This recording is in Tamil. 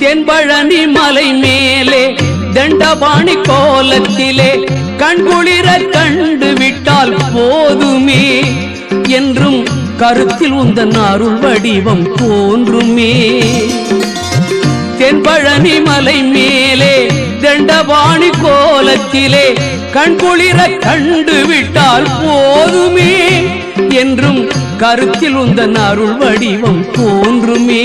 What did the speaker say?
தென்பழனி மலை மேலே தண்டபாணி கோலத்திலே கண்குளிர கண்டு விட்டால் போதுமே என்றும் கருத்தில் உந்தன் அருள் வடிவம் தோன்றுமே. தென்பழனி மலை மேலே தண்டபாணி கோலத்திலே கண்குளிர கண்டு விட்டால் போதுமே என்றும் கருத்தில் உந்தன் அருள் வடிவம் தோன்றுமே.